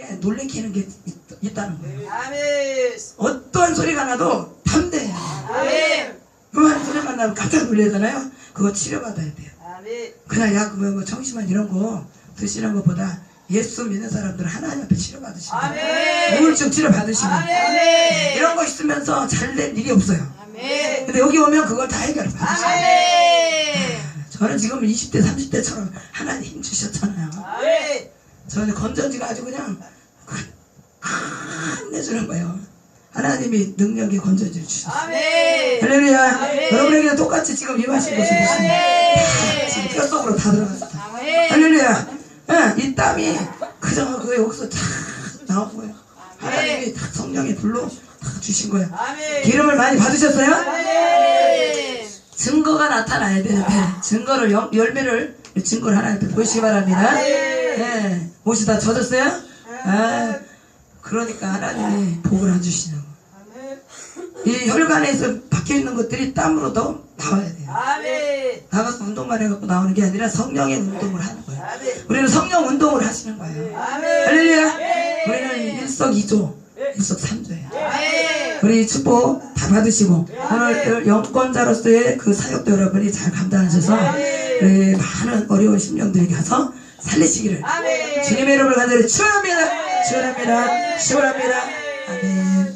예, 놀래키는 게 있, 다는 거예요. 아멘. 어떤 소리가 나도 담대해야 돼요. 아멘. 그만 소리가 나면 깜짝 놀라잖아요. 그거 치료받아야 돼요. 아멘. 그냥 약, 뭐, 뭐 정신만 이런 거 드시는 것보다 예수 믿는 사람들은 하나님 앞에 치료받으시면 아멘. 우울증 치료받으시면 아멘. 이런 거 있으면서 잘될 일이 없어요. 아멘. 근데 여기 오면 그걸 다 해결을 받으셔요. 아멘. 저는 지금 20대, 30대처럼 하나님 힘 주셨잖아요. 아멘. 저는 건전지가 아주 그냥 끝내주는 거예요. 하나님이 능력의 건전지를 주셨어요. 아멘. 할렐루야. 아멘. 여러분에게도 똑같이 지금 임하신 것이 무슨 다 지금 뼛속으로 다 들어갔어요. 아멘. 할렐루야. 예, 이 땀이 그저 그 여기서 다 나온 거예요. 하나님이 다 성령의 불로 다 주신 거예요. 기름을 많이 받으셨어요? 아멘. 증거가 나타나야 되는데 증거를 영- 열매를 증거를 하나님께 보시기 바랍니다. 예, 옷이 다 젖었어요? 아, 그러니까 하나님이 복을 안 주시냐고. 이 혈관에서 박혀 있는 것들이 땀으로도 나와야 돼요. 아멘. 나가서 운동만 해갖고 나오는 게 아니라 성령의 운동을 하는 거예요. 아멘. 우리는 성령 운동을 하시는 거예요. 아멘. 할렐루야. 우리는 일석이조, 일석삼조예요. 아멘. 우리 축복 다 받으시고 오늘 영권자로서의 그 사역도 여러분이 잘 감당하셔서 우리 많은 어려운 심령들에게 가서 살리시기를. 주님의 이름을 간절히 축원합니다. 축원합니다. 축원합니다. 아멘.